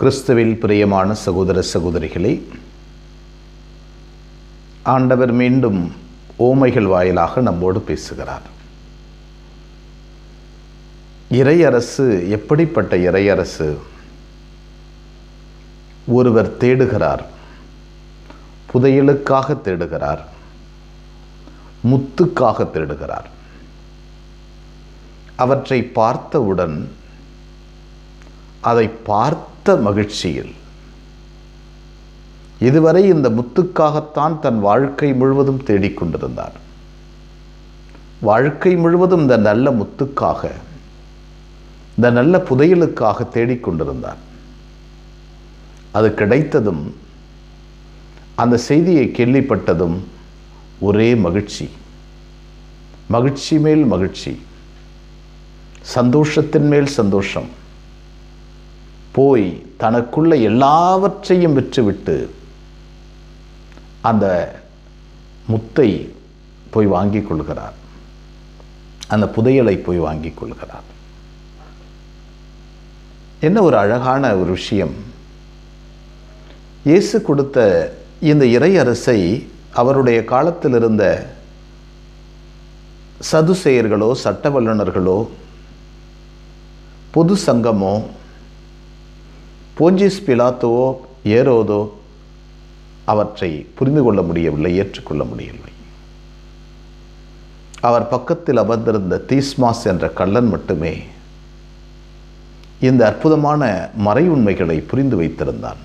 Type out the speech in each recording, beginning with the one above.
கிறிஸ்துவில் பிரியமான சகோதர சகோதரிகளே ஆண்டவர் மீண்டும் ஓமைகள் வாயிலாக நம்மோடு பேசுகிறார். இறையரசு எப்படிப்பட்ட இறையரசு? ஒருவர் தேடுகிறார் புதையலுக்காக தேடுகிறார் முத்துக்காக தேடுகிறார். அவற்றை பார்த்தவுடன் அதை பார்த்து மகிழ்ச்சியில். இதுவரை இந்த முத்துக்காகத்தான் தன் வாழ்க்கை முழுவதும் தேடிக்கொண்டிருந்தார் வாழ்க்கை முழுவதும் இந்த நல்ல முத்துக்காக இந்த நல்ல புதையலுக்காக தேடிக்கொண்டிருந்தார் அது கிடைத்ததும் அந்த செய்தியை கேள்விப்பட்டதும் ஒரே மகிழ்ச்சி. மகிழ்ச்சி மேல் மகிழ்ச்சி. சந்தோஷத்தின் மேல் சந்தோஷம். போய் தனக்குள்ள எல்லாவற்றையும் விற்றுவிட்டு அந்த முத்தை போய் வாங்கிக் கொள்கிறார். அந்த புதையலை போய் வாங்கிக் கொள்கிறார். என்ன ஒரு அழகான ஒரு விஷயம். இயேசு கொடுத்த இந்த இறையரசை அவருடைய காலத்தில் இருந்த சதுசெயர்களோ சட்ட வல்லுநர்களோ பொது சங்கமோ போஞ்சிஸ் பிலாத்துவோ ஏரோதோ அவற்றை புரிந்து கொள்ள முடியவில்லை ஏற்றுக்கொள்ள முடியவில்லை. அவர் பக்கத்தில் அமர்ந்திருந்த தீஸ்மாஸ் என்ற கள்ளன் மட்டுமே இந்த அற்புதமான மறை உண்மைகளை புரிந்து வைத்திருந்தான்.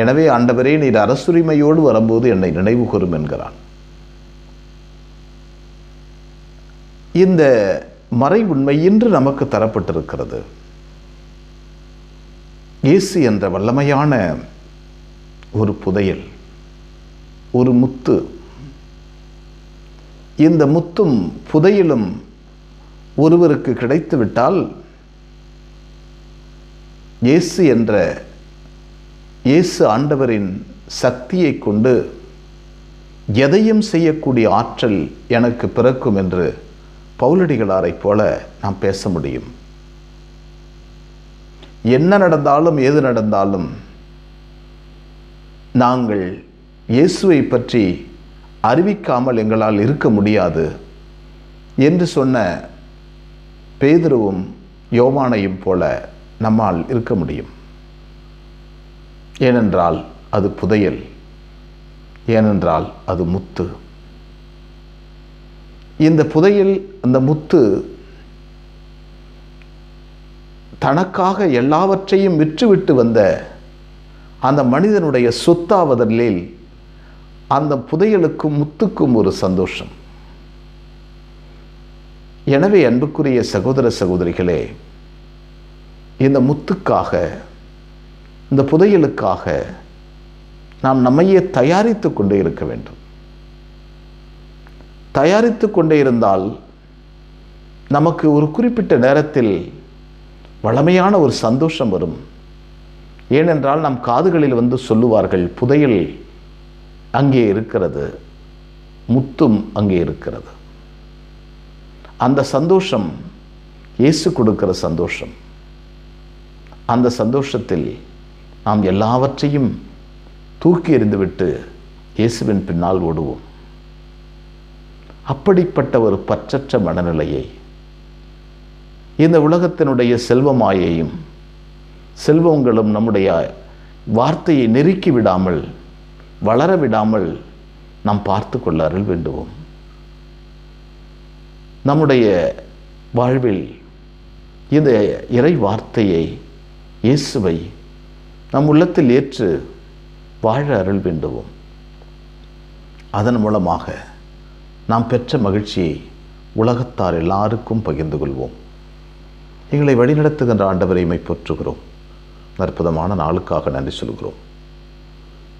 எனவே ஆண்டவரே நீர் அரசுரிமையோடு வரும்போது என்னை நினைவு கூறும் என்கிறான். இந்த மறை உண்மை இன்று நமக்கு தரப்பட்டிருக்கிறது. இயேசு என்ற வல்லமையான ஒரு புதையல் ஒரு முத்து. இந்த முத்தும் புதையலும் ஒருவருக்கு கிடைத்துவிட்டால் இயேசு என்ற இயேசு ஆண்டவரின் சக்தியை கொண்டு எதையும் செய்யக்கூடிய ஆற்றல் எனக்கு பிறக்கும் என்று பவுலடிகளாரைப் போல நாம் பேச முடியும். என்ன நடந்தாலும் ஏது நடந்தாலும் நாங்கள் இயேசுவை பற்றி அறிவிக்காமல் எங்களால் இருக்க முடியாது என்று சொன்ன பேதுருவும் யோவானையும் போல நம்மால் இருக்க முடியும். ஏனென்றால் அது புதையல். ஏனென்றால் அது முத்து. இந்த புதையல் அந்த முத்து தனக்காக எல்லாவற்றையும் விற்றுவிட்டு வந்த அந்த மனிதனுடைய சொத்தாவதலில் அந்த புதையலுக்கும் முத்துக்கும் ஒரு சந்தோஷம். எனவே அன்புக்குரிய சகோதர சகோதரிகளே இந்த முத்துக்காக இந்த புதையலுக்காக நாம் நம்மையே தயாரித்து கொண்டே இருக்க வேண்டும். தயாரித்து கொண்டே இருந்தால் நமக்கு ஒரு குறிப்பிட்ட நேரத்தில் வளமையான ஒரு சந்தோஷம் வரும். ஏனென்றால் நம் காதுகளில் வந்து சொல்லுவார்கள் புதையல் அங்கே இருக்கிறது முத்தும் அங்கே இருக்கிறது. அந்த சந்தோஷம் இயேசு கொடுக்கிற சந்தோஷம். அந்த சந்தோஷத்தில் நாம் எல்லாவற்றையும் தூக்கி எறிந்துவிட்டு இயேசுவின் பின்னால் ஓடுவோம். அப்படிப்பட்ட ஒரு பற்றற்ற மனநிலையை இந்த உலகத்தினுடைய செல்வமாயையும் செல்வங்களும் நம்முடைய வார்த்தையை நெருக்கி விடாமல் வளர விடாமல் நாம் பார்த்து கொள்ள அருள் வேண்டுவோம். நம்முடைய வாழ்வில் இந்த இறை வார்த்தையை இயேசுவை நம் உள்ளத்தில் ஏற்று வாழ அருள் வேண்டுவோம். அதன் மூலமாக நாம் பெற்ற மகிழ்ச்சியை உலகத்தார் எல்லாருக்கும் பகிர்ந்து கொள்வோம். எங்களை வழிநடத்துகின்ற ஆண்டவரை மைப்பற்றுகிறோம் அற்புதமான நாளுக்காக நன்றி சொல்கிறோம்.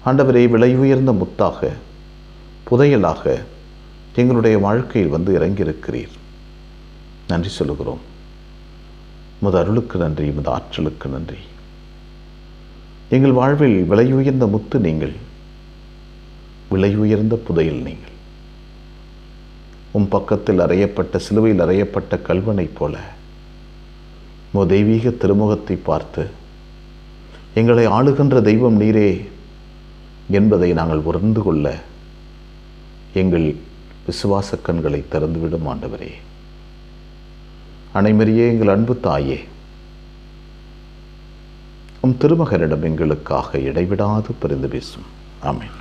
ஆண்டவரை விலை உயர்ந்த முத்தாக புதையலாக எங்களுடைய வாழ்க்கையில் வந்து இறங்கியிருக்கிறீர். நன்றி சொல்லுகிறோம் முத அருளுக்கு நன்றி முத ஆற்றலுக்கு நன்றி. எங்கள் வாழ்வில் விலை உயர்ந்த முத்து நீங்கள் விலை உயர்ந்த புதையல் நீங்கள். உன் பக்கத்தில் அறையப்பட்ட சிலுவையில் அறையப்பட்ட கல்வனைப் போல உமோ தெய்வீக திருமுகத்தை பார்த்து எங்களை ஆளுகின்ற தெய்வம் நீரே என்பதை நாங்கள் உணர்ந்து கொள்ள எங்கள் விசுவாச கண்களை திறந்துவிடும் ஆண்டவரே. அனைமரியே எங்கள் அன்பு தாயே உம் திருமகனிடம் எங்களுக்காக இடைவிடாது பிரிந்து பேசும். ஆமென்.